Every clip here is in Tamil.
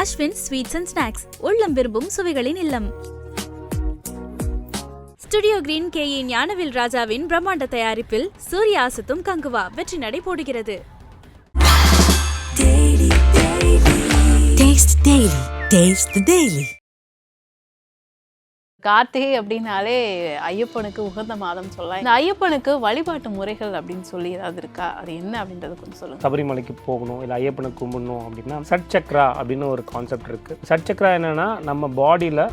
அஸ்வின் ஸ்வீட்ஸ் அண்ட் ஸ்நாக்ஸ் உள்ளம் விரும்பும் சுவைகளின் இல்லம். ஸ்டுடியோ கிரீன் கே ஞானவில் ராஜாவின் பிரம்மாண்ட தயாரிப்பில் சூர்யா அசத்தும் கங்குவா வெற்றி நடை போடுகிறது. Taste the Daily. கார்த்திகை அப்படின்னாலே ஐயப்பனுக்கு உகந்த மாதம் சொல்லலாம் இந்த ஐயப்பனுக்கு வழிபாட்டு முறைகள் அப்படின்னு சொல்லி ஏதாவது இருக்கா? அது என்ன அப்படின்றத கொஞ்சம் சொல்லுங்க. சபரிமலைக்கு போகணும் இல்லை ஐயப்பனை கும்பிடணும் அப்படின்னா சட்சக்ரா அப்படின்னு ஒரு கான்செப்ட் இருக்குது சட்சக்ரா என்னன்னா நம்ம பாடியில்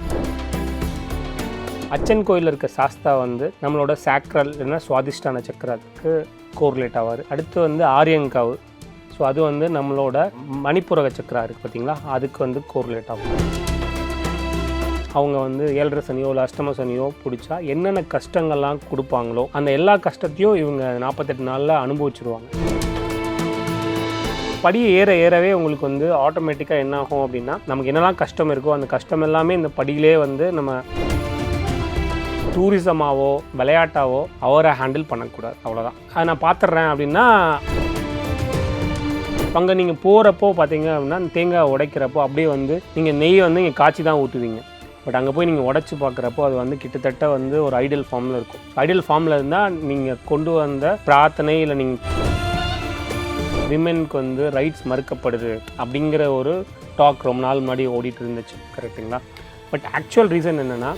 அச்சன் கோயிலில் இருக்க சாஸ்தா வந்து நம்மளோட சாக்ரல் இல்லைன்னா சுவாதிஷ்டான சக்கரத்துக்கு கோர்லேட் ஆவார். அடுத்து வந்து ஆரியங்காவு. ஸோ அது வந்து நம்மளோட மணிப்புரக சக்கரா இருக்குது பார்த்தீங்களா அதுக்கு வந்து கோர்லேட் ஆகும். அவங்க வந்து ஏழரை சனியோ இல்லை அஷ்டம சனியோ பிடிச்சா என்னென்ன கஷ்டங்கள்லாம் கொடுப்பாங்களோ அந்த எல்லா கஷ்டத்தையும் இவங்க நாற்பத்தெட்டு நாளில் அனுபவிச்சிருவாங்க. படி ஏற ஏறவே உங்களுக்கு வந்து ஆட்டோமேட்டிக்காக என்ன ஆகும் அப்படின்னா நமக்கு என்னெல்லாம் கஷ்டம் இருக்கோ அந்த கஷ்டம் எல்லாமே இந்த படியிலே வந்து நம்ம டூரிசமாவோ விளையாட்டாவோ அவரை ஹேண்டில் பண்ணக்கூடாது. அவ்வளோதான் அதை நான் பார்த்துட்றேன் அப்படின்னா அங்கே நீங்கள் போகிறப்போ பார்த்தீங்க அப்படின்னா தேங்காய் உடைக்கிறப்போ அப்படியே வந்து நீங்கள் நெய் வந்து இங்கே காய்ச்சி தான் ஊற்றுவீங்க பட் அங்கே போய் நீங்கள் உடச்சி பார்க்குறப்போ அது வந்து கிட்டத்தட்ட வந்து ஒரு ஐடியல் ஃபார்மில் இருக்கும். ஐடியல் ஃபார்மில் இருந்தால் நீங்கள் கொண்டு வந்த பிரார்த்தனை இல்லை நீங்கள் விமென்க்கு வந்து ரைட்ஸ் மறுக்கப்படுது அப்படிங்கிற ஒரு டாக் ரொம்ப நாள் முன்னாடி ஓடிட்டு இருந்துச்சு. கரெக்டுங்களா பட் ஆக்சுவல் ரீசன் என்னென்னா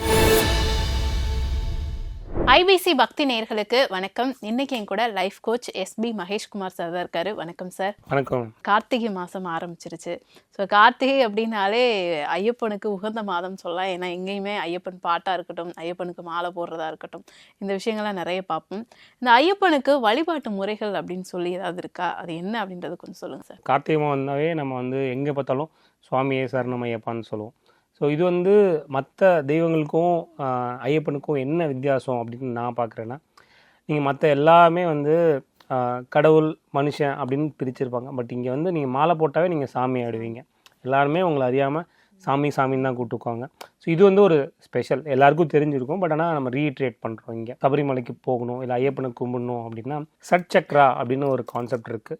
ஐபிசி பக்தி நேயர்களுக்கு வணக்கம். இன்னைக்கு என் கூட life coach SP Maheshkumar sir தான் இருக்காரு. வணக்கம் சார் வணக்கம். கார்த்திகை மாதம் ஆரம்பிச்சிருச்சு. ஸோ கார்த்திகை அப்படின்னாலே ஐயப்பனுக்கு உகந்த மாதம் சொல்லலாம். ஏன்னா எங்கேயுமே ஐயப்பன் பாட்டாக இருக்கட்டும் ஐயப்பனுக்கு மாலை போடுறதா இருக்கட்டும் இந்த விஷயங்கள்லாம் நிறைய பார்ப்போம். இந்த ஐயப்பனுக்கு வழிபாட்டு முறைகள் அப்படின்னு சொல்லி ஏதாவது இருக்கா? அது என்ன அப்படின்றது கொஞ்சம் சொல்லுங்கள் சார் கார்த்திகை மாதம் வந்தாவே நம்ம வந்து எங்கே பார்த்தாலும் சுவாமியே சரணம் ஐயப்பான்னு சொல்லுவோம். ஸோ இது வந்து மற்ற தெய்வங்களுக்கும் ஐயப்பனுக்கும் என்ன வித்தியாசம் அப்படின்னு நான் பார்க்குறேன்னா நீங்கள் மற்ற எல்லாமே வந்து கடவுள் மனுஷன் அப்படின்னு பிரிச்சிருப்பாங்க. பட் இங்கே வந்து நீங்கள் மாலை போட்டாவே நீங்கள் சாமி ஆடுவீங்க. எல்லாருமே உங்களை அறியாமல் சாமி சாமின்னு தான் கூப்பிட்டுக்குவாங்க. ஸோ இது வந்து ஒரு ஸ்பெஷல் எல்லாருக்கும் தெரிஞ்சிருக்கும். பட் ஆனால் நம்ம ரீட்ரேட் பண்ணுறோம் இங்கே. சபரிமலைக்கு போகணும் இல்லை ஐயப்பனை கும்பிடணும் அப்படின்னா சட்சக்ரா அப்படின்னு ஒரு கான்செப்ட் இருக்குது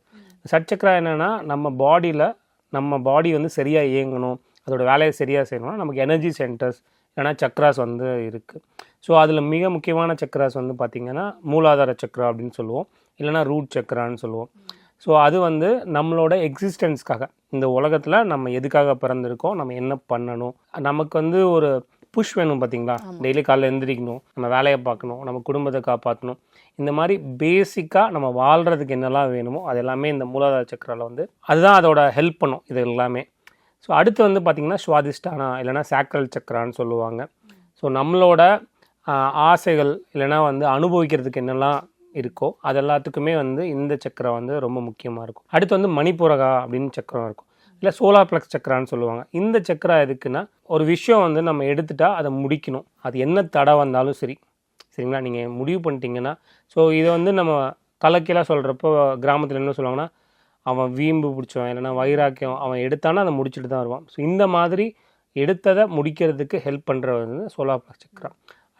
சட்சக்ரா என்னென்னா நம்ம பாடியில் நம்ம பாடி வந்து சரியாக இயங்கணும். அதோட வேலையை சரியாக செய்யணும்னா நமக்கு எனர்ஜி சென்டர்ஸ் இல்லைனா சக்ராஸ் வந்து இருக்குது ஸோ அதில் மிக முக்கியமான சக்ராஸ் வந்து பார்த்திங்கன்னா மூலாதார சக்ரா அப்படின்னு சொல்லுவோம். இல்லைனா ரூட் சக்ரான்னு சொல்லுவோம். ஸோ அது வந்து நம்மளோட எக்ஸிஸ்டன்ஸ்க்காக இந்த உலகத்தில் நம்ம எதுக்காக பிறந்திருக்கோம் நம்ம என்ன பண்ணணும்? நமக்கு வந்து ஒரு புஷ் வேணும் பார்த்தீங்களா டெய்லி காலைல எந்திரிக்கணும் நம்ம வேலையை பார்க்கணும் நம்ம குடும்பத்தை காப்பாற்றணும் இந்த மாதிரி பேசிக்காக நம்ம வாழ்கிறதுக்கு என்னெல்லாம் வேணுமோ அது எல்லாமே இந்த மூலாதார சக்கராவில் வந்து அதுதான் அதோட ஹெல்ப் பண்ணும் இது எல்லாமே. ஸோ அடுத்து வந்து பார்த்திங்கன்னா சுவாதிஷ்டானா இல்லைனா சாக்ரல் சக்கரான்னு சொல்லுவாங்க. ஸோ நம்மளோட ஆசைகள் இல்லைனா வந்து அனுபவிக்கிறதுக்கு என்னெல்லாம் இருக்கோ அது எல்லாத்துக்குமே வந்து இந்த சக்கரம் வந்து ரொம்ப முக்கியமாக இருக்கும். அடுத்து வந்து மணிப்புரகா அப்படின்னு சக்கரம் இருக்கும். இல்லை சோலார் ப்ளக்ஸ் சக்கரான்னு சொல்லுவாங்க. இந்த சக்கரா எதுக்குன்னா ஒரு விஷயம் வந்து நம்ம எடுத்துட்டால் அதை முடிக்கணும். அது என்ன தடை வந்தாலும் சரி. சரிங்களா? நீங்கள் முடிவு பண்ணிட்டீங்கன்னா ஸோ இதை வந்து நம்ம கலக்கீழாக சொல்கிறப்போ கிராமத்தில் என்ன சொல்லுவாங்கன்னா அவன் வீம்பு பிடிச்சவன் இல்லைன்னா வைராக்கியம் அவன் எடுத்தானா அதை முடிச்சுட்டு தான் வருவான். ஸோ இந்த மாதிரி எடுத்ததை முடிக்கிறதுக்கு ஹெல்ப் பண்ணுறது வந்து சோலார் சக்கரா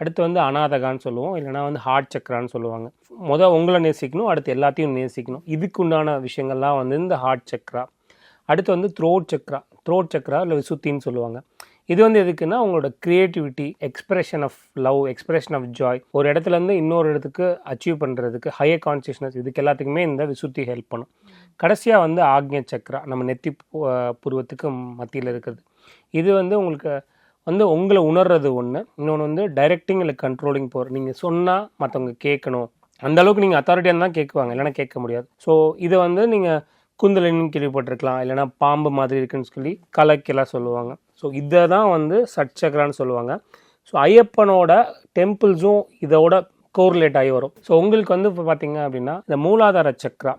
அடுத்து வந்து அனாதகான்னு சொல்லுவோம் இல்லைனா வந்து ஹார்ட் சக்கரான்னு சொல்லுவாங்க. மொதல் உங்களை நேசிக்கணும் அடுத்து எல்லாத்தையும் நேசிக்கணும். இதுக்கு உண்டான விஷயங்கள்லாம் வந்து இந்த ஹார்ட் சக்கரா. அடுத்து வந்து த்ரோட் சக்கரா. த்ரோட் சக்கரா இல்லை விசுத்தின்னு சொல்லுவாங்க. இது வந்து எதுக்குன்னா உங்களோட creativity expression of love expression of joy ஒரு இடத்துல இருந்து இன்னொரு இடத்துக்கு அச்சீவ் பண்ணுறதுக்கு ஹையர் கான்சியஸ்னஸ் இதுக்கு எல்லாத்துக்குமே இந்த விசுத்தி ஹெல்ப் பண்ணும். கடைசியாக வந்து ஆக்ஞ சக்கரா நம்ம நெத்தி புருவத்துக்கு மத்தியில் இருக்கிறது. இது வந்து உங்களுக்கு வந்து உங்களை உணர்றது ஒன்று இன்னொன்று வந்து டைரக்டிங் இல்லை கண்ட்ரோலிங் போகிற நீங்கள் சொன்னால் மற்றவங்க கேட்கணும் அந்த அளவுக்கு நீங்கள் அத்தாரிட்டியாக தான் கேட்குவாங்க இல்லைன்னா கேட்க முடியாது. ஸோ இதை வந்து நீங்கள் குந்தலின்னு கேள்விப்பட்டிருக்கலாம் இல்லைன்னா பாம்பு மாதிரி இருக்குன்னு சொல்லி கலக்கெல்லாம் சொல்லுவாங்க. ஸோ இதை தான் வந்து சட்சக்கரான்னு சொல்லுவாங்க. ஸோ ஐயப்பனோட டெம்பிள்ஸும் இதோட கோரிலேட் ஆகி வரும். ஸோ உங்களுக்கு வந்து இப்போ பார்த்தீங்க அப்படின்னா இந்த மூலாதார சக்ரா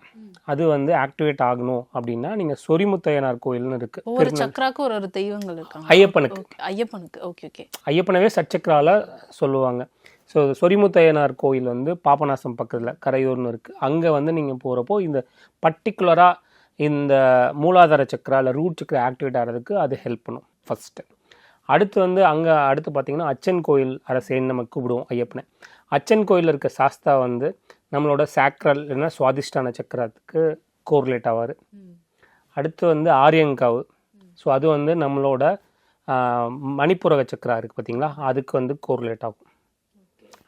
அது வந்து ஆக்டிவேட் ஆகணும் அப்படின்னா நீங்கள் சொரிமுத்தையனார் கோயில்னு இருக்கு. ஒவ்வொரு திருநெல்- சக்கராக்கும் ஒரு ஒரு தெய்வங்கள் இருக்காங்க. ஐயப்பனுக்கு. ஐயப்பனுக்கு. Okay okay. ஐயப்பனவே சச்சக்கரால சொல்லுவாங்க. ஸோ சொரிமுத்தையனார் கோயில் வந்து பாபநாசம் பக்கத்தில் கரையூர்னு இருக்குது அங்கே வந்து நீங்கள் போகிறப்போ இந்த பர்டிகுலராக இந்த மூலாதார சக்கரா இல்லை ரூட் சக்கரா ஆக்டிவேட் ஆகிறதுக்கு அது ஹெல்ப் பண்ணும். ஃபஸ்ட்டு அடுத்து வந்து அங்கே அடுத்து பார்த்திங்கன்னா அச்சன் கோயில் அரசேன்னு நம்ம கூப்பிடுவோம் ஐயப்பனை. அச்சன் கோயிலில் இருக்க சாஸ்தா வந்து நம்மளோட சாக்ரல் இல்லைன்னா சுவாதிஷ்டான சக்கரத்துக்கு கோர்லேட் ஆவார். அடுத்து வந்து ஆரியங்காவு. ஸோ அது வந்து நம்மளோட மணிப்புரக சக்கரா இருக்குது பார்த்திங்களா அதுக்கு வந்து கோர்லேட் ஆகும்.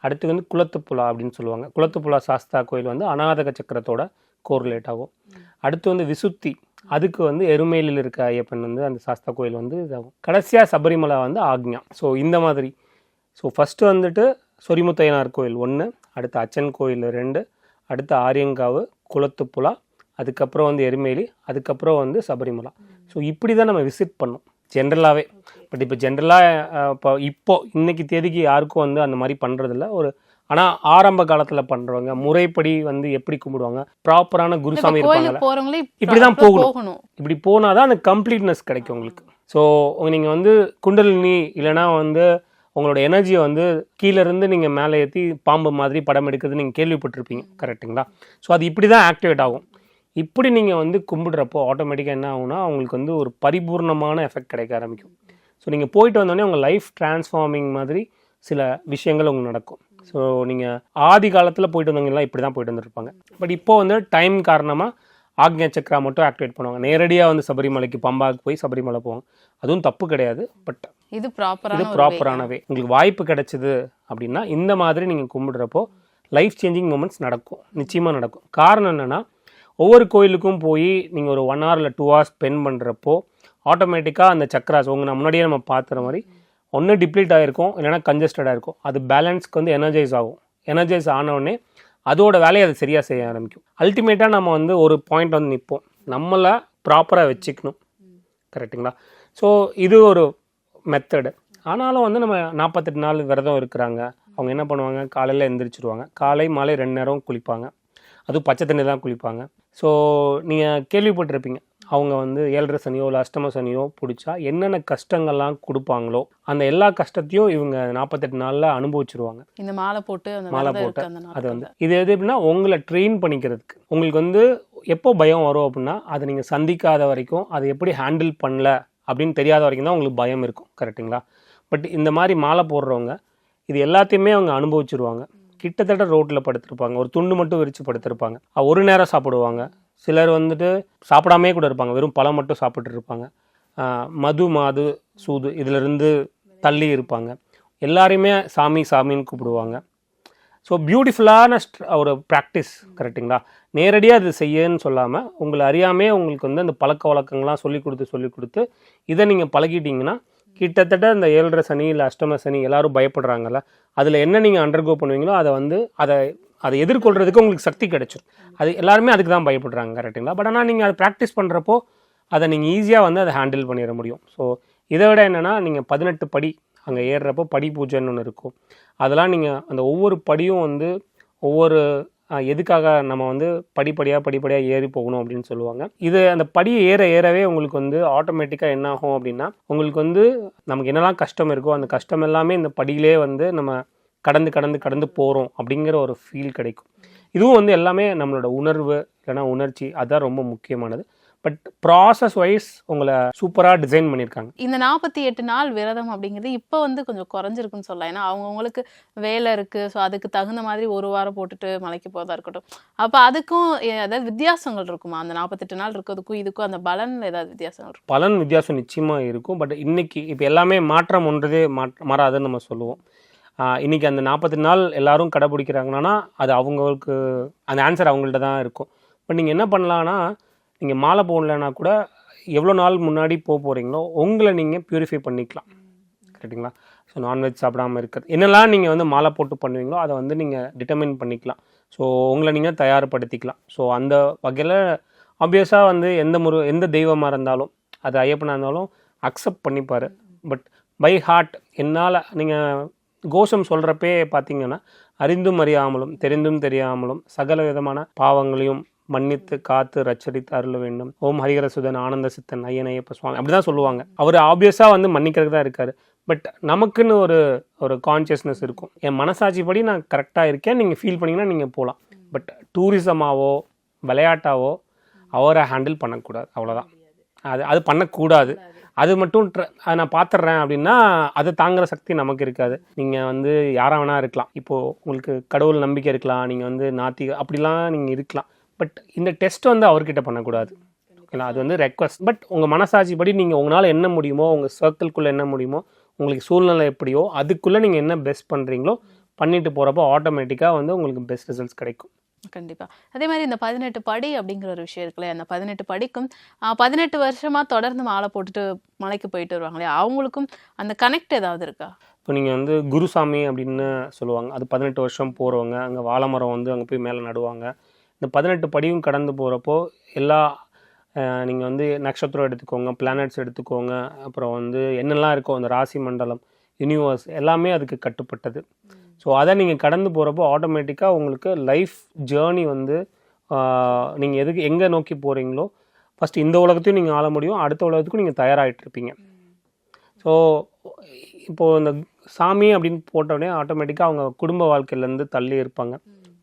அடுத்து வந்து குளத்துப்புலா அப்படின்னு சொல்லுவாங்க. குளத்துப்புலா சாஸ்தா கோயில் வந்து அநாதக சக்கரத்தோட கோர்லேட் ஆகும். அடுத்து வந்து விசுத்தி. அதுக்கு வந்து எருமேலில் இருக்க ஐயப்பன் வந்து அந்த சாஸ்தா கோயில் வந்து இதாகும் கடைசியாக சபரிமலை வந்து ஆக்ஞா. ஸோ இந்த மாதிரி. ஸோ ஃபஸ்ட்டு வந்துட்டு சொரிமுத்தையனார் கோயில் ஒன்று அடுத்து அச்சன் கோயில் ரெண்டு அடுத்து ஆரியங்காவு குளத்துப்புலா அதுக்கப்புறம் வந்து எருமேலி அதுக்கப்புறம் வந்து சபரிமலை. ஸோ இப்படி தான் நம்ம விசிட் பண்ணோம். ஜென்ரலாகவே பட் இப்போ ஜென்ரலாக இப்போ இப்போ இன்னைக்கு தேதிக்கு யாருக்கும் வந்து அந்த மாதிரி பண்ணுறதில்ல ஒரு ஆனால் ஆரம்ப காலத்தில் பண்ணுறவங்க முறைப்படி வந்து எப்படி கும்பிடுவாங்க ப்ராப்பரான குருசாமி போறவங்களே இப்படிதான் போகணும். இப்படி போனால் தான் அந்த கம்ப்ளீட்னஸ் கிடைக்கும் உங்களுக்கு. ஸோ நீங்கள் வந்து குண்டலினி இல்லைன்னா வந்து உங்களோட எனர்ஜியை வந்து கீழ இருந்து நீங்கள் மேலே ஏற்றி பாம்பு மாதிரி படம் எடுக்கிறது நீங்கள் கேள்விப்பட்டிருப்பீங்க கரெக்ட்டுங்களா ஸோ அது இப்படி தான் ஆக்டிவேட் ஆகும். இப்படி நீங்கள் வந்து கும்பிடுறப்போ ஆட்டோமேட்டிக்காக என்ன ஆகும்னா உங்களுக்கு வந்து ஒரு பரிபூர்ணமான எஃபெக்ட் கிடைக்க ஆரம்பிக்கும். ஸோ நீங்கள் போயிட்டு வந்தோடனே உங்கள் லைஃப் டிரான்ஸ்ஃபார்மிங் மாதிரி சில விஷயங்கள் உங்களுக்கு நடக்கும். ஸோ நீங்கள் ஆதி காலத்தில் போயிட்டு வந்தவங்கலாம் இப்படி தான் போயிட்டு வந்துருப்பாங்க. பட் இப்போ வந்து டைம் காரணமாக ஆக்ஞா சக்கரா மட்டும் ஆக்டிவேட் பண்ணுவாங்க. நேரடியாக வந்து சபரிமலைக்கு பம்பாவுக்கு போய் சபரிமலை போவாங்க அதுவும் தப்பு கிடையாது பட் இது இது ப்ராப்பரான ப்ராப்பரானவே உங்களுக்கு வாய்ப்பு கிடைச்சது அப்படின்னா இந்த மாதிரி நீங்கள் கும்பிடுறப்போ லைஃப் சேஞ்சிங் மூமெண்ட்ஸ் நடக்கும். நிச்சயமாக நடக்கும். காரணம் என்னென்னா ஒவ்வொரு கோயிலுக்கும் போய் நீங்கள் ஒரு ஒன் ஹவர் இல்லை டூ ஹவர்ஸ் ஸ்பெண்ட் பண்ணுறப்போ ஆட்டோமேட்டிக்காக அந்த சக்கராஸ் உங்க முன்னாடியே நம்ம பார்த்துற மாதிரி ஒன்று டிப்ளீட் ஆகிருக்கும் இல்லைன்னா கன்ஜஸ்டடாக இருக்கும் அது பேலன்ஸ்க்கு வந்து எனர்ஜைஸ் ஆகும். எனர்ஜைஸ் ஆனவுடனே அதோட வேலையை அது சரியாக செய்ய ஆரம்பிக்கும். அல்டிமேட்டாக நம்ம வந்து ஒரு பாயிண்ட் வந்து நிற்போம் நம்மளை ப்ராப்பராக வச்சுக்கணும். கரெக்ட்டுங்களா ஸோ இது ஒரு மெத்தடு ஆனாலும் வந்து நம்ம நாற்பத்தெட்டு நாள் விரதம் இருக்கிறாங்க. அவங்க என்ன பண்ணுவாங்க? காலையில் எந்திரிச்சிருவாங்க. காலை மாலை ரெண்டு நேரம் குளிப்பாங்க. அதுவும் பச்சை தண்ணி தான் குளிப்பாங்க. ஸோ நீங்கள் கேள்விப்பட்டிருப்பீங்க. அவங்க வந்து ஏழரை சனியோ இல்லை அஷ்டம சனியோ பிடிச்சா என்னென்ன கஷ்டங்கள்லாம் கொடுப்பாங்களோ அந்த எல்லா கஷ்டத்தையும் இவங்க நாற்பத்தெட்டு நாளில் அனுபவிச்சிருவாங்க. இந்த மாலை போட்டு அந்த மாலை போட்டு அது. வந்து இது எது எப்படின்னா உங்களை ட்ரெயின் பண்ணிக்கிறதுக்கு. உங்களுக்கு வந்து எப்போ பயம் வரும் அப்படின்னா அதை நீங்கள் சந்திக்காத வரைக்கும் அதை எப்படி ஹேண்டில் பண்ணல அப்படின்னு தெரியாத வரைக்கும் தான் உங்களுக்கு பயம் இருக்கும். கரெக்ட்டுங்களா பட் இந்த மாதிரி மாலை போடுறவங்க இது எல்லாத்தையுமே அவங்க அனுபவிச்சிருவாங்க. கிட்டத்தட்ட ரோட்டில் படுத்திருப்பாங்க. ஒரு துண்டு மட்டும் விரித்து படுத்திருப்பாங்க. ஒரு நேரம் சாப்பிடுவாங்க. சிலர் வந்துட்டு சாப்பிடாமே கூட இருப்பாங்க. வெறும் பழம் மட்டும் சாப்பிட்டு இருப்பாங்க. மது மாது சூது இதிலிருந்து தள்ளி இருப்பாங்க. எல்லாரையுமே சாமி சாமின்னு கூப்பிடுவாங்க. ஸோ பியூட்டிஃபுல்லான ஒரு ப்ராக்டிஸ் கரெக்ட்டுங்களா நேரடியாக அது செய்யன்னு சொல்லாமல் உங்களை அறியாமே உங்களுக்கு வந்து அந்த பழக்க வழக்கங்கள்லாம் சொல்லி கொடுத்து சொல்லி கொடுத்து இதை நீங்கள் பழகிட்டீங்கன்னா கிட்டத்தட்ட இந்த ஏழரை சனி இல்லை அஷ்டம சனி எல்லோரும் பயப்படுறாங்கல்ல அதில் என்ன நீங்கள் அண்டர்கோ பண்ணுவீங்களோ அதை வந்து அதை அதை எதிர்கொள்கிறதுக்கு உங்களுக்கு சக்தி கிடைச்சிடும் அது எல்லாருமே அதுக்கு தான் பயப்படுறாங்க கரெக்டுங்களா பட் ஆனால் நீங்கள் அதை ப்ராக்டிஸ் பண்ணுறப்போ அதை நீங்கள் ஈஸியாக வந்து அதை ஹேண்டில் பண்ணிட முடியும். ஸோ இதை விட என்னென்னா நீங்கள் பதினெட்டு படி அங்கே ஏறுறப்போ படி பூஜைன்னு ஒன்று இருக்கும். அதெல்லாம் நீங்கள் அந்த ஒவ்வொரு படியும் வந்து ஒவ்வொரு எதுக்காக நம்ம வந்து படிப்படியாக படிப்படியாக ஏறி போகணும் அப்படின்னு சொல்லுவாங்க. இது அந்த படியை ஏற ஏறவே உங்களுக்கு வந்து ஆட்டோமேட்டிக்காக என்ன ஆகும் அப்படின்னா உங்களுக்கு வந்து நமக்கு என்னெல்லாம் கஷ்டம் இருக்கோ அந்த கஷ்டம் எல்லாமே இந்த படியிலே வந்து நம்ம கடந்து கடந்து கடந்து போகிறோம் அப்படிங்கிற ஒரு ஃபீல் கிடைக்கும். இதுவும் வந்து எல்லாமே நம்மளோட உணர்வு இல்லைன்னா உணர்ச்சி அதுதான் ரொம்ப முக்கியமானது. பட் ப்ராசஸ் வைஸ் உங்களை சூப்பராக டிசைன் பண்ணியிருக்காங்க. இந்த நாற்பத்தி எட்டு நாள் விரதம் அப்படிங்கிறது இப்போ வந்து கொஞ்சம் குறைஞ்சிருக்குன்னு சொல்லலாம். ஏன்னா அவங்கவுங்களுக்கு வேலை இருக்கு. ஸோ அதுக்கு தகுந்த மாதிரி ஒரு வாரம் போட்டுட்டு மலைக்கு போதா இருக்கட்டும். அப்போ அதுக்கும் அதாவது வித்தியாசங்கள் இருக்குமா? அந்த நாற்பத்தெட்டு நாள் இருக்கிறதுக்கும் இதுக்கும் அந்த பலன்ல ஏதாவது வித்தியாசங்கள் இருக்கும் பலன் வித்தியாசம் நிச்சயமாக இருக்கும். பட் இன்னைக்கு இப்போ எல்லாமே மாற்றம் ஒன்றதே மாற்ற மாறாதுன்னு நம்ம சொல்லுவோம். இன்னைக்கு அந்த நாற்பத்தி நாள் எல்லாரும் கடைபிடிக்கிறாங்கன்னா அது அவங்களுக்கு அந்த ஆன்சர் அவங்கள்ட்ட தான் இருக்கும். இப்போ நீங்கள் என்ன பண்ணலான்னா நீங்கள் மாலை போடலைன்னா கூட எவ்வளோ நாள் முன்னாடி போக போகிறீங்களோ உங்களை நீங்கள் ப்யூரிஃபை பண்ணிக்கலாம். கரெக்டுங்களா ஸோ நான்வெஜ் சாப்பிடாம இருக்கிறது. என்னெல்லாம் நீங்கள் வந்து மாலை போட்டு பண்ணுவீங்களோ அதை வந்து நீங்கள் டிட்டர்மின் பண்ணிக்கலாம். ஸோ உங்களை நீங்கள் தயார்படுத்திக்கலாம். ஸோ அந்த வகையில் ஆப்வியஸாக வந்து எந்த முரு எந்த தெய்வமாக இருந்தாலும் அது ஐயப்பனாக இருந்தாலும் அக்செப்ட் பண்ணிப்பார். பட் பை ஹார்ட் என்னால் நீங்கள் கோஷம் சொல்கிறப்பே பார்த்தீங்கன்னா அறிந்தும் அறியாமலும் தெரிந்தும் தெரியாமலும் சகல விதமான பாவங்களையும் மன்னித்து காத்து ரச்சரித்து அருள வேண்டும். ஓம் ஹரிகரசுதன் ஆனந்த சித்தன் ஐயன் சுவாமி அப்படிதான் சொல்லுவாங்க. அவர் ஆப்வியஸாக வந்து மன்னிக்கிறதுக்கு தான் இருக்காரு. பட் நமக்குன்னு ஒரு ஒரு கான்சியஸ்னஸ் இருக்கும். என் மனசாட்சி படி நான் கரெக்டாக இருக்கேன் நீங்கள் ஃபீல் பண்ணிங்கன்னா நீங்கள் போகலாம் பட் டூரிசமாவோ விளையாட்டாவோ அவரை ஹேண்டில் பண்ணக்கூடாது. அவ்வளோதான் அது அது பண்ணக்கூடாது. அது மட்டும் அதை நான் பார்த்துட்றேன் அப்படின்னா அதை தாங்குற சக்தி நமக்கு இருக்காது. நீங்கள் வந்து யாராக வேணா இருக்கலாம். இப்போது உங்களுக்கு கடவுள் நம்பிக்கை இருக்கலாம். நீங்கள் வந்து நாத்திக அப்படிலாம் நீங்கள் இருக்கலாம். பட் இந்த டெஸ்ட் வந்து அவர்கிட்ட பண்ணக்கூடாது. ஓகேங்களா அது வந்து ரெக்வஸ்ட் பட் உங்கள் மனசாட்சி படி நீங்கள் உங்களால் என்ன முடியுமோ உங்கள் சர்க்கிள்குள்ளே என்ன முடியுமோ உங்களுக்கு சூழ்நிலை எப்படியோ அதுக்குள்ளே நீங்கள் என்ன பெஸ்ட் பண்ணுறீங்களோ பண்ணிட்டு போகிறப்போ ஆட்டோமேட்டிக்காக வந்து உங்களுக்கு பெஸ்ட் ரிசல்ட்ஸ் கிடைக்கும். கண்டிப்பாக அதே மாதிரி இந்த பதினெட்டு படி அப்படிங்கிற ஒரு விஷயம் இருக்குல்ல அந்த பதினெட்டு படிக்கும் பதினெட்டு வருஷமாக தொடர்ந்து மாலை போட்டுட்டு மலைக்கு போயிட்டு வருவாங்க இல்லையா? அவங்களுக்கும் அந்த கனெக்ட் ஏதாவது இருக்கா? இப்போ நீங்கள் வந்து குருசாமி அப்படின்னு சொல்லுவாங்க. அது பதினெட்டு வருஷம் போகிறவங்க அங்கே வாழைமரம் வந்து அங்கே போய் மேலே நடுவாங்க. இந்த பதினெட்டு படியும் கடந்து போகிறப்போ எல்லா நீங்கள் வந்து நட்சத்திரம் எடுத்துக்கோங்க பிளானட்ஸ் எடுத்துக்கோங்க அப்புறம் வந்து என்னெல்லாம் இருக்கோ அந்த ராசி மண்டலம் யூனிவர்ஸ் எல்லாமே அதுக்கு கட்டுப்பட்டது. ஸோ அதை நீங்கள் கடந்து போகிறப்போ ஆட்டோமேட்டிக்காக உங்களுக்கு லைஃப் ஜேர்னி வந்து நீங்கள் எதுக்கு எங்கே நோக்கி போகிறீங்களோ ஃபஸ்ட் இந்த உலகத்தையும் நீங்கள் ஆள முடியும். அடுத்த உலகத்துக்கும் நீங்கள் தயாராகிட்டு இருப்பீங்க. ஸோ இப்போது இந்த சாமி அப்படின்னு போட்ட ஆட்டோமேட்டிக்காக அவங்க குடும்ப வாழ்க்கையிலேருந்து தள்ளி இருப்பாங்க.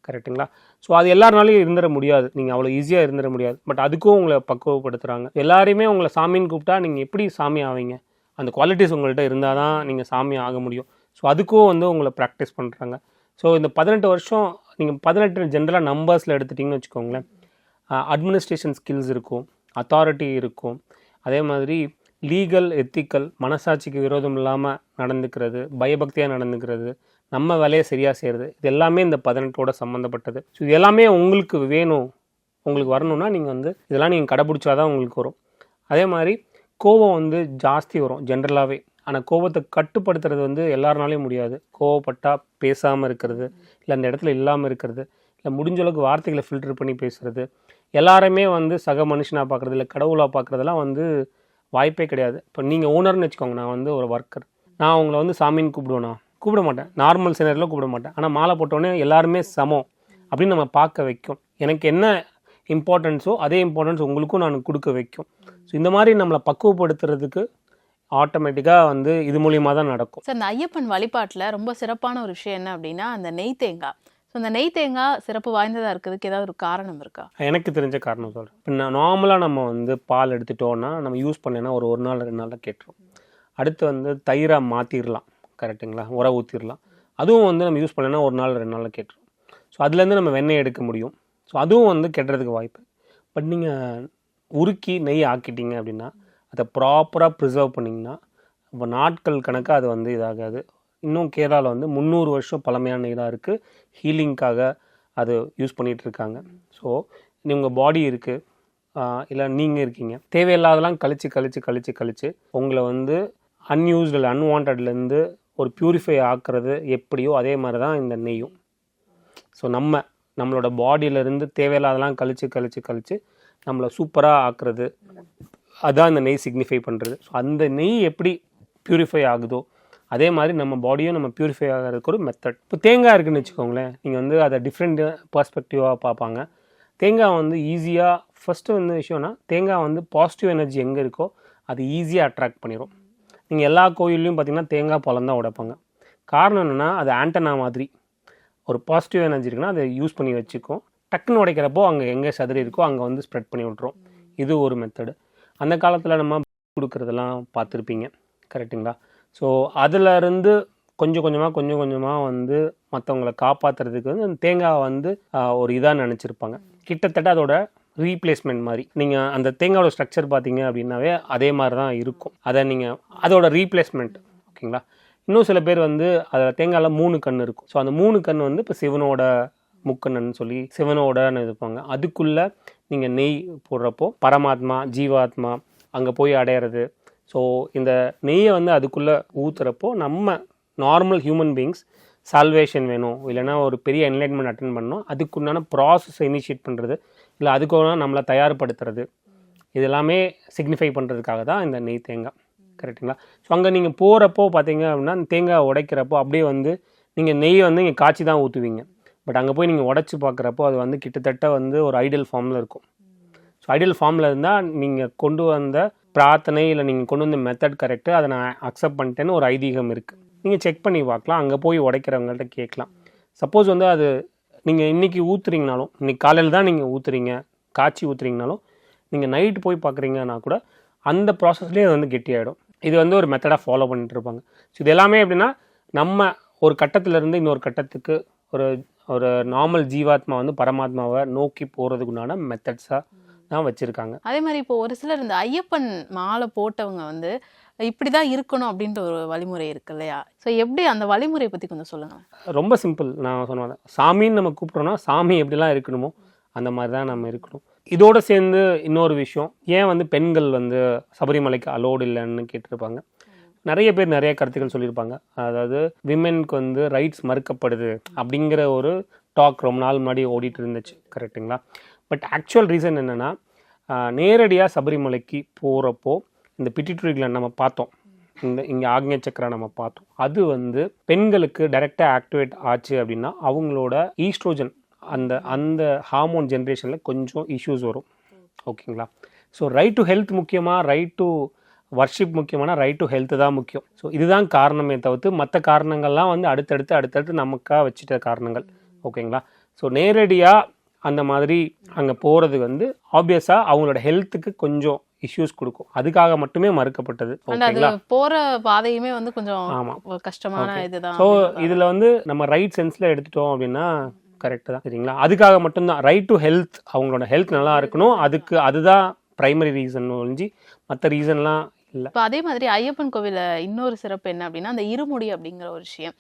கரெக்ட்டுங்களா ஸோ அது எல்லாருனாலையும் இருந்துட முடியாது. நீங்கள் அவ்வளோ ஈஸியாக இருந்துட முடியாது. பட் அதுக்கும் உங்களை பக்குவப்படுத்துகிறாங்க எல்லாரையுமே உங்களை சாமின்னு கூப்பிட்டா நீங்கள் எப்படி சாமி ஆவீங்க? அந்த குவாலிட்டிஸ் உங்கள்கிட்ட இருந்தால் தான் நீங்கள் சாமி ஆக முடியும். ஸோ அதுக்கும் வந்து உங்களை ப்ராக்டிஸ் பண்ணுறாங்க ஸோ இந்த பதினெட்டு வருஷம் நீங்கள் பதினெட்டு ஜென்ரலாக நம்பர்ஸில் எடுத்துட்டிங்கன்னு வச்சுக்கோங்களேன். அட்மினிஸ்ட்ரேஷன் ஸ்கில்ஸ் இருக்கும் அத்தாரிட்டி இருக்கும். அதே மாதிரி லீகல் எத்திக்கல் மனசாட்சிக்கு விரோதம் இல்லாமல் நடந்துக்கிறது பயபக்தியாக நடந்துக்கிறது நம்ம வேலையை சரியாக செய்கிறது இது எல்லாமே இந்த பதினெட்டோட சம்மந்தப்பட்டது ஸோ இது எல்லாமே உங்களுக்கு வேணும் உங்களுக்கு வரணும்னா நீங்கள் வந்து இதெல்லாம் நீங்கள் கடைப்பிடிச்சாதான் உங்களுக்கு வரும். அதே மாதிரி கோபம் வந்து ஜாஸ்தி வரும் ஜென்ரலாகவே ஆனால் கோபத்தை கட்டுப்படுத்துறது வந்து எல்லாருனாலையும் முடியாது. கோவப்பட்டா பேசாமல் இருக்கிறது இல்லை அந்த இடத்துல இல்லாமல் இருக்கிறது இல்லை முடிஞ்ச அளவுக்கு வார்த்தைகளை ஃபில்டர் பண்ணி பேசுறது எல்லாருமே வந்து சக மனுஷனாக பார்க்குறது இல்லை கடவுளாக பார்க்குறதெல்லாம் வந்து வாய்ப்பே கிடையாது. இப்போ நீங்கள் ஓனர்னு வச்சுக்கோங்க நான் வந்து ஒரு ஒர்க்கர் நான் உங்களை வந்து சாமின்னு கூப்பிடுவேண்ணா கூப்பிட மாட்டேன். நார்மல் சினரில் கூப்பிட மாட்டேன். ஆனால் மாலை போட்டோடனே எல்லாருமே சமம் அப்படின்னு நம்ம பார்க்க வைக்கும். எனக்கு என்ன இம்பார்ட்டன்ஸோ அதே இம்பார்ட்டன்ஸ் உங்களுக்கும் நான் கொடுக்க வைக்கும். ஸோ இந்த மாதிரி நம்மளை பக்குவப்படுத்துறதுக்கு ஆட்டோமேட்டிக்காக வந்து இது மூலியமாக தான் நடக்கும். சார் இந்த ஐயப்பன் வழிபாட்டில் ரொம்ப சிறப்பான ஒரு விஷயம் என்ன அப்படின்னா அந்த நெய் தேங்காய். ஸோ அந்த நெய் தேங்காய் சிறப்பு வாய்ந்ததாக இருக்கிறதுக்கு ஏதாவது ஒரு காரணம் இருக்கா? எனக்கு தெரிஞ்ச காரணம் சொல்கிறேன் இப்போ நான் நார்மலாக நம்ம வந்து பால் எடுத்துட்டோம்னா நம்ம யூஸ் பண்ணேன்னா ஒரு ஒரு நாள் ரெண்டு நாளில் கேட்டுரும். அடுத்து வந்து தயிராக மாற்றிடலாம் கரெக்ட்டுங்களா? உர ஊற்றிடலாம் அதுவும் வந்து நம்ம யூஸ் பண்ணேன்னா ஒரு நாள் ரெண்டு நாளில் கேட்டுரும். ஸோ அதுலேருந்து நம்ம வெண்ணெய் எடுக்க முடியும். ஸோ அதுவும் வந்து கெட்டுறதுக்கு வாய்ப்பு. பட் நீங்கள் உருக்கி நெய் ஆக்கிட்டீங்க அப்படின்னா அதை ப்ராப்பராக ப்ரிசர்வ் பண்ணிங்கன்னா இப்போ நாட்கள் கணக்காக அது வந்து இதாகாது. இன்னும் கேரளாவில் வந்து முந்நூறு வருஷம் பழமையான இதாக இருக்குது ஹீலிங்க்காக அது யூஸ் பண்ணிகிட்டு இருக்காங்க. ஸோ உங்கள் பாடி இருக்குது இல்லை நீங்கள் இருக்கீங்க. தேவையில்லாதெல்லாம் கழித்து கழிச்சு கழித்து கழித்து உங்களை வந்து அன்யூஸ்டில் அன்வான்ட்லேருந்து ஒரு ப்யூரிஃபை ஆக்குறது எப்படியோ அதே மாதிரி தான் இந்த நெய்யும். ஸோ நம்ம நம்மளோட பாடியிலேருந்து தேவையில்லாதெல்லாம் கழிச்சு கழித்து கழித்து நம்மளை சூப்பராக ஆக்குறது. அதான் அந்த நெய் சிக்னிஃபை பண்ணுறது ஸோ அந்த நெய் எப்படி ப்யூரிஃபை ஆகுதோ அதே மாதிரி நம்ம பாடியும் நம்ம ப்யூரிஃபை ஆகிறதுக்கு ஒரு மெத்தட் இப்போ தேங்காய் இருக்குன்னு வச்சுக்கோங்களேன் நீங்கள் வந்து அதை டிஃப்ரெண்ட் பர்ஸ்பெக்டிவாக பார்ப்பாங்க. தேங்காய் வந்து ஈஸியாக ஃபஸ்ட்டு வந்து விஷயம்னா தேங்காய் வந்து பாசிட்டிவ் எனர்ஜி எங்கே இருக்கோ அது ஈஸியாக அட்ராக்ட் பண்ணிடும் நீங்கள் எல்லா கோயில்லையும் பார்த்தீங்கன்னா தேங்காய் பழம் தான் உடைப்பாங்க. காரணம் என்னென்னா அது ஆண்டனா மாதிரி. ஒரு பாசிட்டிவ் எனர்ஜி இருக்குன்னா அதை யூஸ் பண்ணி வச்சுக்கும். டக்குன்னு உடைக்கிறப்போ அங்கே எங்கே சதுரி இருக்கோ அங்கே வந்து ஸ்ப்ரெட் பண்ணி விட்ரும் இது ஒரு மெத்தடு அந்த காலத்தில் நம்ம கொடுக்குறதெல்லாம் பார்த்துருப்பீங்க கரெக்டுங்களா ஸோ இருந்து கொஞ்சம் கொஞ்சமாக கொஞ்சம் கொஞ்சமாக வந்து மற்றவங்களை காப்பாற்றுறதுக்கு வந்து அந்த தேங்காய் வந்து ஒரு இதாக நினச்சிருப்பாங்க. கிட்டத்தட்ட அதோட ரீப்ளேஸ்மெண்ட் மாதிரி. நீங்கள் அந்த தேங்காயோட ஸ்ட்ரக்சர் பார்த்தீங்க அப்படின்னாவே அதே மாதிரி தான் இருக்கும். அதை நீங்கள் அதோட ரீப்ளேஸ்மெண்ட் ஓகேங்களா? இன்னும் சில பேர் வந்து அதில் தேங்காயில் மூணு கண் இருக்கும். ஸோ அந்த மூணு கண் வந்து இப்போ சிவனோட முக்கண்ணன் சொல்லி சிவனோடன்னு இருப்பாங்க. அதுக்குள்ளே நீங்கள் நெய் போடுறப்போ பரமாத்மா ஜீவாத்மா அங்கே போய் அடையிறது. ஸோ இந்த நெய்யை வந்து அதுக்குள்ளே ஊற்றுறப்போ நம்ம நார்மல் ஹியூமன் பீங்ஸ் சால்வேஷன் வேணும். இல்லைன்னா ஒரு பெரிய என்லைட்மெண்ட் அட்டன் பண்ணணும். அதுக்குண்டான ப்ராசஸை இனிஷியேட் பண்ணுறது இல்லை அதுக்கான நம்மளை தயார்படுத்துறது. இது எல்லாமே சிக்னிஃபை பண்ணுறதுக்காக தான் இந்த நெய் தேங்காய். கரெக்ட்டுங்களா? ஸோ அங்கே நீங்கள் போகிறப்போ பார்த்தீங்க அப்படின்னா தேங்காய் உடைக்கிறப்போ அப்படியே வந்து நீங்கள் நெய் வந்து இங்கே காய்ச்சி தான் ஊற்றுவீங்க பட் அங்கே போய் நீங்கள் உடச்சி பார்க்குறப்போ அது வந்து கிட்டத்தட்ட வந்து ஒரு ஐடியல் ஃபார்மில் இருக்கும். ஸோ ஐடியல் ஃபார்மில் இருந்தால் நீங்கள் கொண்டு வந்த பிரார்த்தனை இல்லை நீங்கள் கொண்டு வந்த மெத்தட் கரெக்டு அதை நான் அக்செப்ட் பண்ணிட்டேன்னு ஒரு ஐதீகம் இருக்குது நீங்கள் செக் பண்ணி பார்க்கலாம். அங்கே போய் உடைக்கிறவங்கள்ட்ட கேட்கலாம். சப்போஸ் வந்து அது நீங்கள் இன்றைக்கி ஊற்றுறீங்கனாலும் இன்றைக்கி காலையில் தான் நீங்கள் ஊற்றுறீங்க காய்ச்சி ஊற்றுறீங்கனாலும் நீங்கள் நைட்டு போய் பார்க்குறீங்கன்னா கூட அந்த ப்ராசஸ்லேயே அது வந்து கெட்டியாயிடும். இது வந்து ஒரு மெத்தடாக ஃபாலோ பண்ணிட்டு இருப்பாங்க. ஸோ இது எல்லாமே எப்படின்னா நம்ம ஒரு கட்டத்திலேருந்து இன்னொரு கட்டத்துக்கு ஒரு ஒரு நார்மல் ஜீவாத்மா வந்து பரமாத்மாவை நோக்கி போகிறதுக்குண்டான மெத்தட்ஸாக தான் வச்சுருக்காங்க. அதே மாதிரி இப்போ ஒரு சிலர் இந்த ஐயப்பன் மாலை போட்டவங்க வந்து இப்படிதான் இருக்கணும் அப்படின்ற ஒரு வழிமுறை இருக்கு இல்லையா? ஸோ எப்படி அந்த வழிமுறையை பத்தி கொஞ்சம் சொல்லுங்க. ரொம்ப சிம்பிள் நான் சொன்னேன். சாமின்னு நம்ம கூப்பிட்றோன்னா சாமி எப்படிலாம் இருக்கணுமோ அந்த மாதிரி தான் நம்ம இருக்கணும். இதோட சேர்ந்து இன்னொரு விஷயம் ஏன் வந்து பெண்கள் வந்து சபரிமலைக்கு அலோடு இல்லைன்னு கேட்டிருப்பாங்க. நிறைய பேர் நிறைய கருத்துக்கள் சொல்லியிருப்பாங்க. அதாவது விமென்க்கு வந்து ரைட்ஸ் மறுக்கப்படுது அப்படிங்கிற ஒரு டாக் ரொம்ப நாள் முன்னாடி ஓடிட்டு இருந்துச்சு. கரெக்ட்டுங்களா பட் ஆக்சுவல் ரீசன் என்னென்னா நேரடியாக சபரிமலைக்கு போகிறப்போ இந்த பிட்டிட்ரிகளை நம்ம பார்த்தோம். இந்த இங்கே ஆக்ஞ சக்கரை நம்ம பார்த்தோம். அது வந்து பெண்களுக்கு டைரெக்டாக ஆக்டிவேட் ஆச்சு அப்படின்னா அவங்களோட ஈஸ்ட்ரோஜன் அந்த அந்த ஹார்மோன் ஜென்ரேஷனில் கொஞ்சம் இஷ்யூஸ் வரும். ஓகேங்களா ஸோ ரைட் டு ஹெல்த் முக்கியமாக ரைட் டு வர்ஷிப் முக்கியமான ரைட் டு ஹெல்த் தான் முக்கியம். ஸோ இதுதான் காரணமே தவிர்த்து மற்ற காரணங்கள்லாம் வந்து அடுத்தடுத்து அடுத்தடுத்து நமக்காக வச்சுட்ட காரணங்கள். ஓகேங்களா ஸோ நேரடியாக அந்த மாதிரி அங்கே போகிறது வந்து ஆப்வியஸாக அவங்களோட ஹெல்த்துக்கு கொஞ்சம் இஷ்யூஸ் கொடுக்கும். அதுக்காக மட்டுமே மறுக்கப்பட்டது. ஓகேங்களா போற பாதையுமே வந்து கொஞ்சம் ஆமா. கஷ்டமான. இதுதான் ஸோ இதில் வந்து நம்ம ரைட் சென்ஸில் எடுத்துட்டோம் அப்படின்னா கரெக்டு தான். சரிங்களா? அதுக்காக மட்டும்தான். ரைட் டு ஹெல்த் அவங்களோட ஹெல்த் நல்லா இருக்கணும். அதுக்கு அதுதான் ப்ரைமரி ரீசன் ஒழிஞ்சு மற்ற ரீசன்லாம் இப்போ அதே மாதிரி ஐயப்பன் கோவில இன்னொரு சிறப்பு என்ன அப்படின்னா அந்த இருமுடி அப்படிங்கிற ஒரு விஷயம்.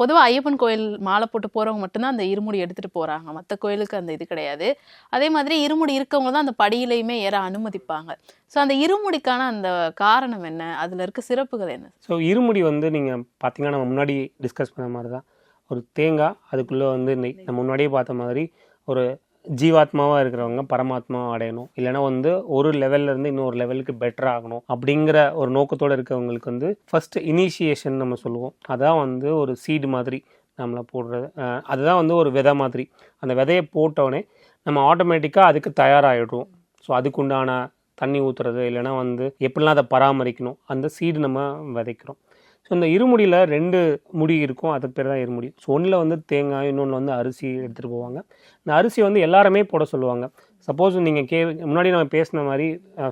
பொதுவாக ஐயப்பன் கோயில் மாலை போட்டு போறவங்க மட்டும்தான் அந்த இருமுடி எடுத்துட்டு போறாங்க. மற்ற கோயிலுக்கு அந்த இது கிடையாது. அதே மாதிரி இருமுடி இருக்கவங்க தான் அந்த படியிலையுமே ஏற அனுமதிப்பாங்க. ஸோ அந்த இருமுடிக்கான அந்த காரணம் என்ன? அதுல இருக்க சிறப்புகள் என்ன? ஸோ இருமுடி வந்து நீங்கள் பார்த்தீங்கன்னா நம்ம முன்னாடி டிஸ்கஸ் பண்ண மாதிரி தான். ஒரு தேங்காய் அதுக்குள்ளே வந்து நம்ம முன்னாடியே பார்த்த மாதிரி ஒரு ஜீவாத்மாவாக இருக்கிறவங்க பரமாத்மாவை அடையணும். இல்லைன்னா வந்து ஒரு லெவல்லேருந்து இன்னொரு லெவலுக்கு பெட்டர் ஆகணும் அப்படிங்கிற ஒரு நோக்கத்தோடு இருக்கவங்களுக்கு வந்து ஃபஸ்ட்டு இனிஷியேஷன் நம்ம சொல்லுவோம். அதான் வந்து ஒரு சீடு மாதிரி நம்மளை போடுறது. அதுதான் வந்து ஒரு விதை மாதிரி. அந்த விதையை போட்டோடனே நம்ம ஆட்டோமேட்டிக்காக அதுக்கு தயாராகிடுவோம் ஸோ அதுக்குண்டான தண்ணி ஊற்றுறது இல்லைன்னா வந்து எப்படிலாம் அதை பராமரிக்கணும் அந்த சீடு நம்ம விதைக்கிறோம். ஸோ இந்த இருமுடியில் ரெண்டு முடி இருக்கும். அதுக்கு பேர் தான் இருமுடி. ஸோ ஒன்றில் வந்து தேங்காய் இன்னொன்று வந்து அரிசி எடுத்துகிட்டு போவாங்க. இந்த அரிசி வந்து எல்லாருமே போட சொல்லுவாங்க. சப்போஸ் நீங்கள் கே முன்னாடி நம்ம பேசின மாதிரி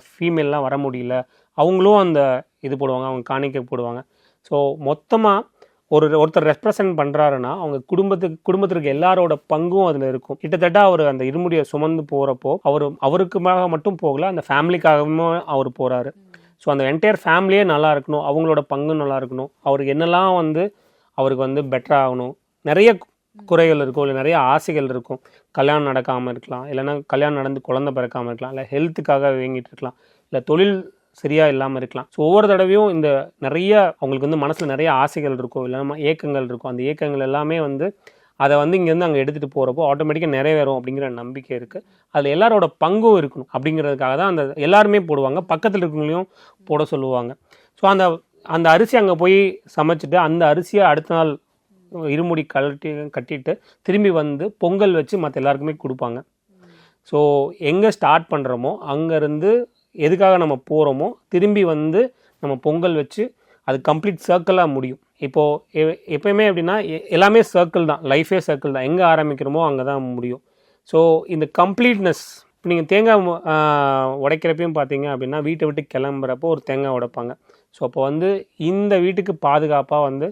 ஃபீமேல்லாம் வர முடியல. அவங்களும் அந்த இது போடுவாங்க. அவங்க காணிக்க போடுவாங்க. ஸோ மொத்தமாக ஒரு ஒருத்தர் ரெப்ரசன்ட் பண்ணுறாருன்னா அவங்க குடும்பத்துக்கு குடும்பத்திற்கு எல்லாரோட பங்கும் அதில் இருக்கும். கிட்டத்தட்ட அவர் அந்த இருமுடியை சுமந்து போகிறப்போ அவர் அவருக்குமாக மட்டும் போகல அந்த ஃபேமிலிக்காகவும் அவர் போகிறாரு ஸோ அந்த என்டையர் ஃபேமிலியே நல்லா இருக்கணும். அவங்களோட பங்கும் நல்லா இருக்கணும். அவருக்கு என்னெல்லாம் வந்து அவருக்கு வந்து பெட்டர் ஆகணும். நிறைய குறைகள் இருக்கும். இல்லை நிறைய ஆசைகள் இருக்கும். கல்யாணம் நடக்காமல் இருக்கலாம். இல்லைன்னா கல்யாணம் நடந்து குழந்தை பிறக்காமல் இருக்கலாம். இல்லை ஹெல்த்துக்காக வேங்கிட்டு இருக்கலாம். இல்லை தொழில் சரியாக இல்லாமல் இருக்கலாம். ஸோ ஒவ்வொரு தடவையும் இந்த நிறைய அவங்களுக்கு வந்து மனசில் நிறைய ஆசைகள் இருக்கும் இல்லைன்னா ஏக்கங்கள் இருக்கும் அந்த ஏக்கங்கள் எல்லாமே வந்து அதை வந்து இங்கேருந்து அங்கே எடுத்துகிட்டு போகிறப்போ ஆட்டோமேட்டிக்காக நிறைவேறும் அப்படிங்கிற நம்பிக்கை இருக்குது அதில் எல்லாரோட பங்கும் இருக்கணும் அப்படிங்கிறதுக்காக தான் அந்த எல்லாருமே போடுவாங்க. பக்கத்தில் இருக்கவங்களையும் போட சொல்லுவாங்க. ஸோ அந்த அந்த அரிசி அங்கே போய் சமைச்சிட்டு அந்த அரிசியை அடுத்த நாள் இருமுடி கழட்டி கட்டிட்டு திரும்பி வந்து பொங்கல் வச்சு மற்ற எல்லாருக்குமே கொடுப்பாங்க. ஸோ எங்கே ஸ்டார்ட் பண்ணுறோமோ அங்கேருந்து எதுக்காக நம்ம போகிறோமோ திரும்பி வந்து நம்ம பொங்கல் வச்சு அது கம்ப்ளீட் சர்க்கிளாக முடியும். இப்போது எப்பயுமே எப்படின்னா எ- எல்லாமே சர்க்கிள் தான். லைஃபே சர்க்கிள் தான். எங்கே ஆரம்பிக்கிறோமோ அங்கே தான் முடியும். ஸோ இந்த கம்ப்ளீட்னஸ் இப்போ நீங்கள் தேங்காய் உடைக்கிறப்பையும் பார்த்தீங்க அப்படின்னா வீட்டை விட்டு கிளம்புறப்போ ஒரு தேங்காய் உடைப்பாங்க. ஸோ அப்போ வந்து இந்த வீட்டுக்கு பாதுகாப்பாக வந்து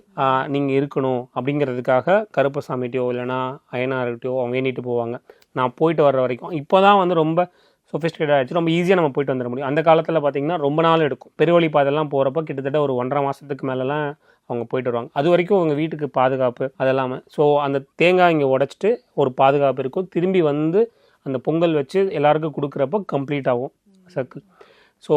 நீங்கள் இருக்கணும் அப்படிங்கிறதுக்காக கருப்பசாமிகிட்டயோ இல்லைன்னா அயனார்கிட்டயோ அவங்க எண்ணிட்டு போவாங்க. நான் போயிட்டு வர்ற வரைக்கும். இப்போ தான் வந்து ரொம்ப சொஃபிஸ்டிகேட் ஆகிடுச்சு ரொம்ப ஈஸியாக நம்ம போயிட்டு வந்துட முடியும். அந்த காலத்தில் பார்த்தீங்கன்னா ரொம்ப நாள் எடுக்கும். பெருவழி பாதைலாம் போகிறப்ப கிட்டத்தட்ட ஒரு ஒன்றரை மாதத்துக்கு மேலெலாம் அவங்க போயிட்டு வருவாங்க. அது வரைக்கும் அவங்க வீட்டுக்கு பாதுகாப்பு அதெல்லாம் ஸோ அந்த தேங்காய் இங்கே உடச்சிட்டு ஒரு பாதுகாப்பு இருக்கும். திரும்பி வந்து அந்த பொங்கல் வச்சு எல்லாருக்கும் கொடுக்குறப்ப கம்ப்ளீட் ஆகும். சர்க்கிள் ஸோ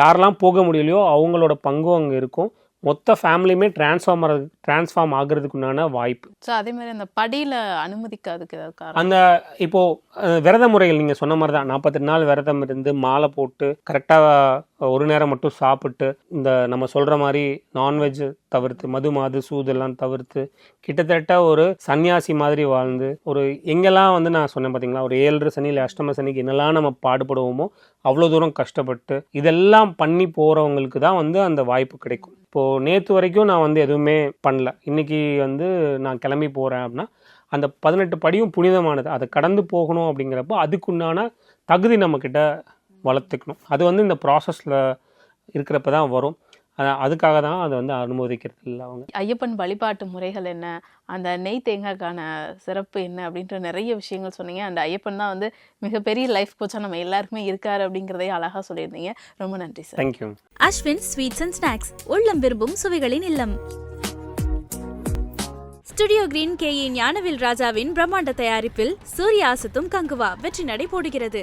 யாரெல்லாம் போக முடியலையோ அவங்களோட பங்கும் அங்கே இருக்கும். மொத்த ஃபேமிலியுமே ட்ரான்ஸ்ஃபார்ம் ட்ரான்ஸ்ஃபார்ம் ஆகிறதுக்குண்டான வாய்ப்பு. ஸோ அதே மாதிரி அந்த படியில அனுமதிக்காதுக்கு ஏதாவது அந்த இப்போ அஹ், விரத முறைகள் நீங்கள் சொன்ன மாதிரி தான் நாற்பத்தெட்டு நாள் விரதம் இருந்து மாலை போட்டு கரெக்டாக ஒரு நேரம் மட்டும் சாப்பிட்டு இந்த நம்ம சொல்கிற மாதிரி நான்வெஜ் தவிர்த்து மது மாது சூதெல்லாம் தவிர்த்து கிட்டத்தட்ட ஒரு சன்னியாசி மாதிரி வாழ்ந்து ஒரு எங்கெல்லாம் வந்து நான் சொன்னேன் பார்த்தீங்களா ஒரு ஏழரை சனி இல்லை அஷ்டம சனிக்கு என்னெல்லாம் நம்ம பாடுபடுவோமோ அவ்வளோ தூரம் கஷ்டப்பட்டு இதெல்லாம் பண்ணி போகிறவங்களுக்கு தான் வந்து அந்த வாய்ப்பு கிடைக்கும். இப்போது நேற்று வரைக்கும் நான் வந்து எதுவுமே பண்ணல. இன்றைக்கி வந்து நான் கிளம்பி போகிறேன் அப்படின்னா அந்த பதினெட்டு படியும் புனிதமானது. அதை கடந்து போகணும் அப்படிங்கிறப்போ அதுக்குண்டான தகுதி நம்மக்கிட்ட வளர்த்துக்கணும். அது வந்து இந்த ப்ராசஸில் இருக்கிறப்ப தான் வரும். அதுக்காக தான் அதை வந்து அனுமதிக்கிறது இல்லை அவங்க. ஐயப்பன் வழிபாட்டு முறைகள் என்ன? அந்த நெய் தேங்காய்க்கான சிறப்பு என்ன? அப்படின்ற நிறைய விஷயங்கள் சொன்னீங்க. அந்த ஐயப்பன் தான் வந்து மிகப்பெரிய லைஃப் கோச்சா நம்ம எல்லாருக்குமே இருக்காரு அப்படிங்கிறதையும் அழகா சொல்லியிருந்தீங்க. ரொம்ப நன்றி sir thank you Ashwin sweets and snacks உள்ளம் விரும்பும் சுவைகளின் இல்லம். Studio green K A Gnanavel ராஜாவின் பிரம்மாண்ட தயாரிப்பில் சூர்யா அசத்தும் கங்குவா வெற்றி நடை போடுகிறது.